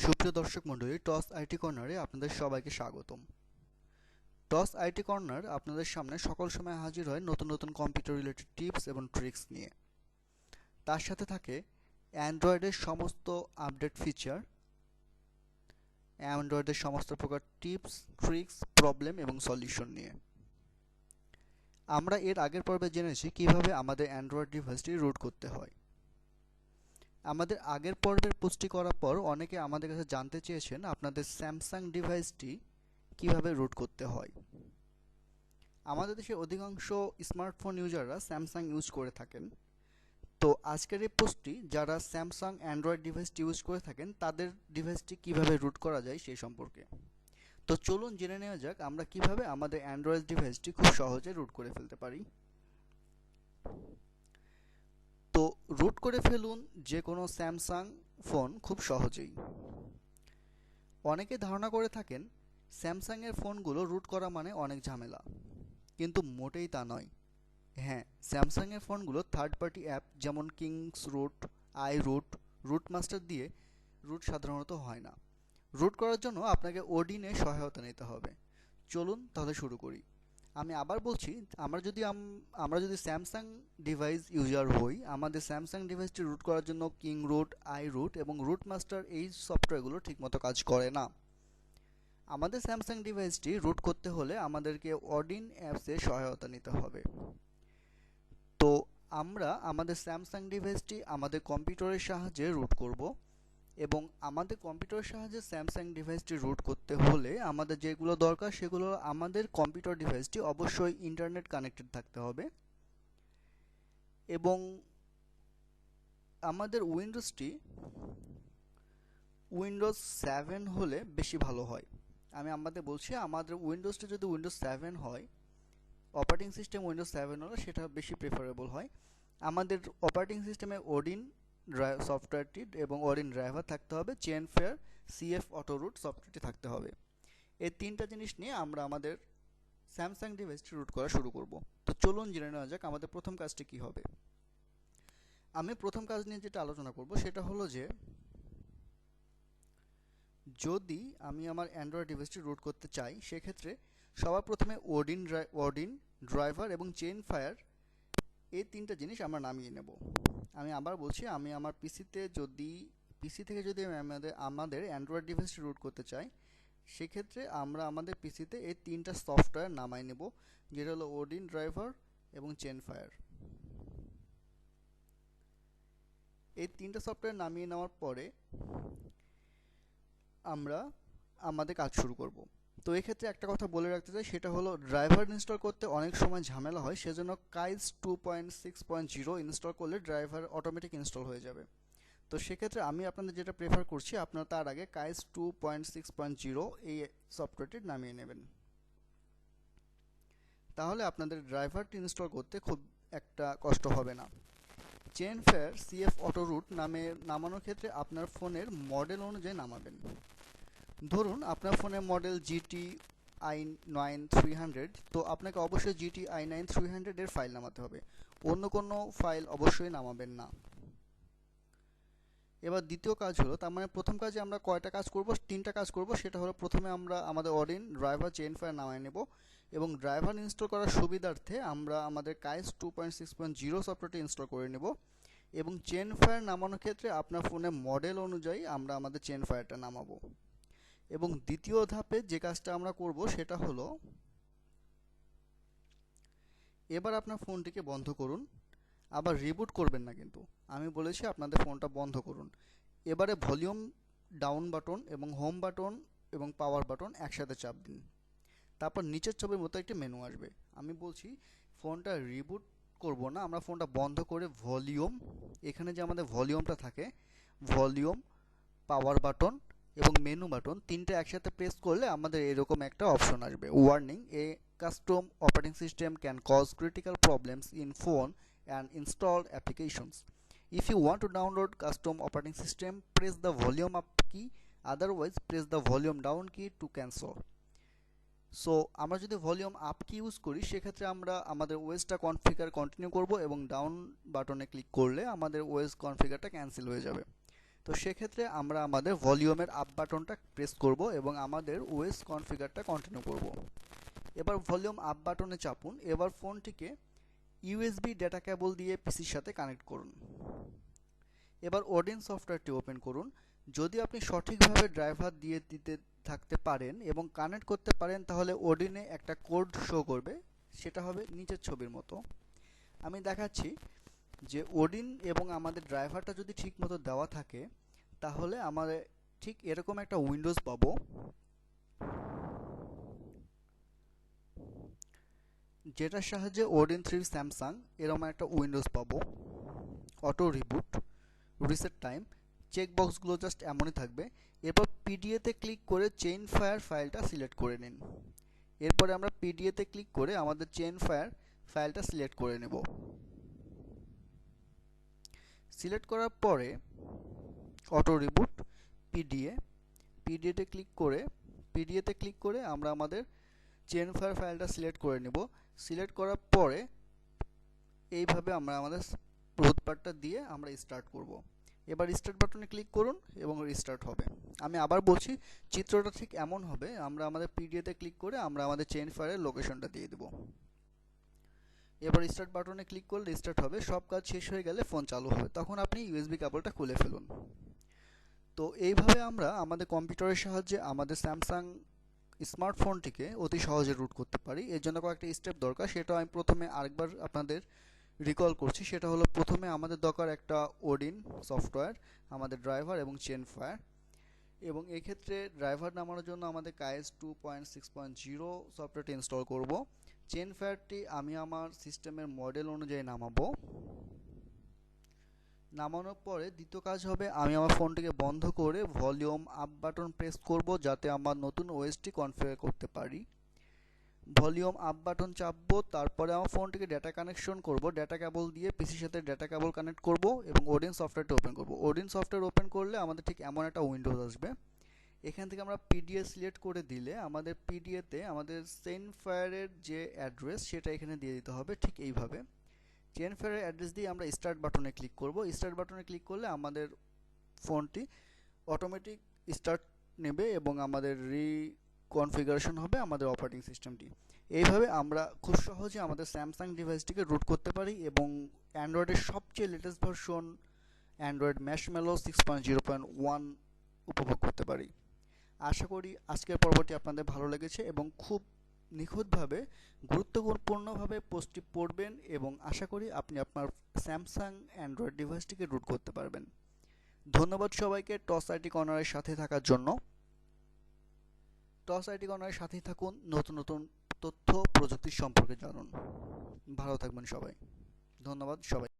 সুপ্রিয় দর্শক মণ্ডলী, টস আইটি কর্নারে আপনাদের সবাইকে স্বাগতম। টস আইটি কর্নার আপনাদের সামনে সকল সময় হাজির হয় নতুন নতুন কম্পিউটার রিলেটেড টিপস এবং ট্রিক্স নিয়ে। তার সাথে থাকে অ্যান্ড্রয়েডের সমস্ত আপডেট ফিচার অ্যান্ড্রয়েডের সমস্ত প্রকার টিপস ট্রিক্স প্রবলেম এবং সলিউশন নিয়ে। আমরা এর আগের পর্বে জেনেছি কীভাবে আমাদের অ্যান্ড্রয়েড ডিভাইসটি রুট করতে হয়। আমাদের আগের পর্বের পুষ্টি করার পর অনেকে আমাদের কাছে জানতে চেয়েছেন আপনাদের স্যামসাং ডিভাইসটি কীভাবে রুট করতে হয়। আমাদের দেশের অধিকাংশ স্মার্টফোন ইউজাররা স্যামসাং ইউজ করে থাকেন। তো আজকের এই পোস্টটি যারা স্যামসাং অ্যান্ড্রয়েড ডিভাইসটি ইউজ করে থাকেন, তাদের ডিভাইসটি কীভাবে রুট করা যায় সেই সম্পর্কে। তো চলুন জেনে নেওয়া যাক আমরা কীভাবে আমাদের অ্যান্ড্রয়েড ডিভাইসটি খুব সহজে রুট করে ফেলতে পারি। রুট করে ফেলুন যে কোনো স্যামসাং ফোন খুব সহজেই। অনেকে ধারণা করে থাকেন স্যামসাংয়ের ফোনগুলো রুট করা মানে অনেক ঝামেলা। কিন্তু মোটেই তা নয়। হ্যাঁ স্যামসাংয়ের ফোনগুলো থার্ড পার্টি অ্যাপ যেমন kings root I root root master দিয়ে রুট সাধারণত হয় না। রুট করার জন্য আপনাকে ওডিনে সহায়তা নিতে হবে। চলুন তাহলে শুরু করি। আমি আবার বলছি, আমরা যদি আমরা যদি স্যামসাং ডিভাইস ইউজার হই, আমাদের স্যামসাং ডিভাইসটি রুট করার জন্য কিং রুট আই রুট এবং রুট মাস্টার এই সফটওয়্যারগুলো ঠিকমতো কাজ করে না। আমাদের স্যামসাং ডিভাইসটি রুট করতে হলে আমাদেরকে অডিন অ্যাপসের সহায়তা নিতে হবে। তো আমরা আমাদের স্যামসাং ডিভাইসটি আমাদের কম্পিউটারের সাহায্যে রুট করব। এবং আমাদের কম্পিউটারের সাহায্যে স্যামসাং ডিভাইসটি রুট করতে হলে আমাদের যেগুলো দরকার সেগুলো আমাদের কম্পিউটার ডিভাইসটি অবশ্যই ইন্টারনেট কানেক্টেড থাকতে হবে। এবং আমাদের উইন্ডোজটি উইন্ডোজ সেভেন হলে বেশি ভালো হয়। আমি আমাদের বলছি, আমাদের উইন্ডোজটি যদি উইন্ডোজ সেভেন হয় অপারেটিং সিস্টেম উইন্ডোজ সেভেন হলে সেটা বেশি প্রেফারেবল হয়। আমাদের অপারেটিং সিস্টেমে ওডিন সফটওয়্যারটি এবং অরিন ড্রাইভার থাকতে হবে chain fire C F auto root সফটওয়্যারটি থাকতে হবে। এই তিনটা জিনিস নিয়ে আমরা আমাদের স্যামসাং ডিভাইসটি রুট করা শুরু করব। তো চলুন জেনে নেওয়া যাক আমাদের প্রথম কাজটি কি হবে। আমি প্রথম কাজ নিয়ে যেটা আলোচনা করব সেটা হলো যে, যদি আমি আমার অ্যান্ড্রয়েড ডিভাইসটি রুট করতে চাই, সেক্ষেত্রে সবার প্রথমে ওডিন ওডিন ড্রাইভার এবং চেন ফায়ার এই তিনটা জিনিস আমরা নামিয়ে নেব। আমি আবার বলছি, আমি আমার পিসিতে যদি, পিসি থেকে যদি আমাদের আমাদের অ্যান্ড্রয়েড ডিভাইসটি রুট করতে চাই, সেক্ষেত্রে আমরা আমাদের পিসিতে এই তিনটা সফটওয়্যার নামাই নেব, যেটা হলো ওডিন ড্রাইভার এবং চেন ফায়ার এই তিনটা সফটওয়্যার নামিয়ে নেওয়ার পরে আমরা আমাদের কাজ শুরু করব। তো এক্ষেত্রে একটা কথা বলে রাখতে চাই, সেটা হলো ড্রাইভার ইনস্টল করতে অনেক সময় ঝামেলা হয়, সেজন্য Kies two point six point zero install করলে ড্রাইভার অটোমেটিক ইনস্টল হয়ে যাবে। তো সেক্ষেত্রে আমি আপনাদের যেটা প্রেফার করছি, আপনারা তার আগে Kies two point six point zero এই সফটওয়্যারটি নামিয়ে নেবেন। তাহলে আপনাদের ড্রাইভারটি ইনস্টল করতে খুব একটা কষ্ট হবে না। Chain fire C F auto root নামে নামানোর ক্ষেত্রে আপনার ফোনের মডেল অনুযায়ী নামাবেন। ধরুন আপনার ফোনের model G T I nine three hundred তো আপনাকে অবশ্যই G T I nine three হান্ড্রেডের ফাইল নামাতে হবে। অন্য কোনো ফাইল অবশ্যই নামাবেন না। এবার দ্বিতীয় কাজ হলো, তার মানে প্রথম কাজে আমরা কয়টা কাজ করব, তিনটা কাজ করব, সেটা হলো প্রথমে আমরা আমাদের অডিন ড্রাইভার চেন ফায়ার নামায় নেব এবং ড্রাইভার ইনস্টল করার সুবিধার্থে আমরা আমাদের Kies two point six point zero সফটওয়্যারটি ইনস্টল করে নেব এবং চেন ফায়ার নামানোর ক্ষেত্রে আপনার ফোনের মডেল অনুযায়ী আমরা আমাদের চেন ফায়ারটা নামাবো। এবং দ্বিতীয় ধাপে যে কাজটা আমরা করব সেটা হলো, এবার আপনার ফোনটিকে বন্ধ করুন। আবার রিবুট করবেন না কিন্তু। আমি বলেছি আপনাদের ফোনটা বন্ধ করুন। এবারে ভলিউম ডাউন বাটন এবং হোম বাটন এবং পাওয়ার বাটন একসাথে চাপ দিন। তারপর নিচের ছবির মতো একটি মেনু আসবে। আমি বলছি, ফোনটা রিবুট করব না, আমরা ফোনটা বন্ধ করে ভলিউম, এখানে যে আমাদের ভলিউমটা থাকে, ভলিউম, পাওয়ার বাটন এবং মেনু বাটন তিনটে একসাথে প্রেস করলে আমাদের এরকম একটা অপশন আসবে। Warning a custom operating system can cause critical problems in phone and installed applications if you want to download custom operating system press the volume up key otherwise press the volume down key to cancel so আমরা যদি volume up কি use করি, সেক্ষেত্রে আমরা আমাদের ওয়েসটা configure continue করব এবং down বাটনে ক্লিক করলে আমাদের ওয়েস কনফিগারটা ক্যান্সেল হয়ে যাবে। তো সেক্ষেত্রে আমরা আমাদের ভলিউমের আপ বাটনটা প্রেস করব এবং আমাদের ওয়েস কনফিগারটা কন্টিনিউ করব। এবার ভলিউম আপ বাটনে চাপুন, এবার ফোনটিকে ইউএসবি ডেটা কেবল দিয়ে পিসির সাথে কানেক্ট করুন। এবার ওডিন সফটওয়্যারটি ওপেন করুন। যদি আপনি সঠিকভাবে ড্রাইভার দিয়ে দিতে থাকতে পারেন এবং কানেক্ট করতে পারেন, তাহলে ওডিনে একটা কোড শো করবে, সেটা হবে নিচের ছবির মতো। আমি দেখাচ্ছি যে ওডিন এবং আমাদের ড্রাইভারটা যদি ঠিকমতো দেওয়া থাকে, তাহলে আমাদের ঠিক এরকম একটা উইন্ডোজ পাবো। যেটার সাহায্যে ওডিন থ্রি স্যামসাং এরকম একটা উইন্ডোজ পাবো। Auto reboot, reset time, check বক্সগুলো জাস্ট এমনই থাকবে। এরপর পিডিএতে ক্লিক করে চেইন ফায়ার ফাইলটা সিলেক্ট করে নিন। এরপরে আমরা পিডিএতে ক্লিক করে আমাদের চেইন ফায়ার ফাইলটা সিলেক্ট করে নেব। সিলেক্ট করার পরে auto reboot P D A, পিডিএতে click করে, পিডিএতে ক্লিক করে আমরা আমাদের চেন ফায়ার ফাইলটা সিলেক্ট করে নেব। সিলেক্ট করার পরে এইভাবে আমরা আমাদের রোদ পার্টটা দিয়ে আমরা স্টার্ট করব। এবার স্টার্ট বাটনে ক্লিক করুন এবং রিস্টার্ট হবে। আমি আবার বলছি, চিত্রটা ঠিক এমন হবে, আমরা আমাদের পিডিএতে ক্লিক করে আমরা আমাদের চেন ফায়ারের লোকেশনটা দিয়ে দেব। এবার স্টার্ট বাটনে ক্লিক করলে স্টার্ট হবে, সব কাজ শেষ হয়ে গেলে ফোন চালু হবে। তখন আপনি ইউএসবি কেবলটা খুলে ফেলুন। তো এইভাবে আমরা আমাদের কম্পিউটারের সাহায্যে আমাদের স্যামসাং স্মার্টফোনটিকে অতি সহজে রুট করতে পারি। এর জন্য কয়েকটা স্টেপ দরকার, সেটা আমি প্রথমে আরেকবার আপনাদের রিকল করছি। সেটা হলো প্রথমে আমাদের দরকার একটা ওডিন সফটওয়্যার আমাদের ড্রাইভার এবং চেন ফায়ার এবং এক্ষেত্রে ড্রাইভার নামানোর জন্য আমাদের Kies two point six point zero সফটওয়্যারটি ইনস্টল করব। চেন ফায়ারটি আমি আমার সিস্টেমের মডেল অনুযায়ী নামাবো। নামানোর পরে দ্বিতীয় কাজ হবে, আমি আমার ফোনটিকে বন্ধ করে ভলিউম আপ বাটন প্রেস করব যাতে আমার নতুন ওএসটি কনফিগার করতে পারি। ভলিউম আপ বাটন চাপবো, তারপরে আমার ফোনটিকে ডেটা কানেকশন করব। ডেটা কেবল দিয়ে পিসির সাথে ডেটা কেবল কানেক্ট করব এবং ওডিন সফটওয়্যারটা ওপেন করব। ওডিন সফটওয়্যার ওপেন করলে আমাদের ঠিক এমন একটা উইন্ডোজ আসবে। এখান থেকে আমরা পিডিএ সিলেক্ট করে দিলে আমাদের পিডিএতে আমাদের সেন ফায়ারের যে অ্যাড্রেস সেটা এখানে দিয়ে দিতে হবে ঠিক এইভাবে। চেন ফায়ারের অ্যাড্রেস দিয়ে আমরা স্টার্ট বাটনে ক্লিক করব। স্টার্ট বাটনে ক্লিক করলে আমাদের ফোনটি অটোমেটিক স্টার্ট নেবে এবং আমাদের রি কনফিগারেশন হবে আমাদের অপারেটিং সিস্টেমটি এইভাবে আমরা খুব সহজে আমাদের স্যামসাং ডিভাইসটিকে রুট করতে পারি এবং অ্যান্ড্রয়েডের সবচেয়ে latest version Android Marshmallow six point zero point one উপভোগ করতে পারি। আশা করি আজকের পর্বটি আপনাদের ভালো লেগেছে এবং খুব নিখুঁতভাবে, গুরুত্বপূর্ণভাবে পোস্টটি পড়বেন এবং আশা করি আপনি আপনার স্যামসাং অ্যান্ড্রয়েড ডিভাইসটিকে রুট করতে পারবেন। ধন্যবাদ সবাইকে, টস আইটি কর্নারের সাথে থাকার জন্য। টস আইটি কর্নারের সাথেই থাকুন, নতুন নতুন তথ্য প্রযুক্তির সম্পর্কে জানুন। ভালো থাকবেন সবাই। ধন্যবাদ সবাই।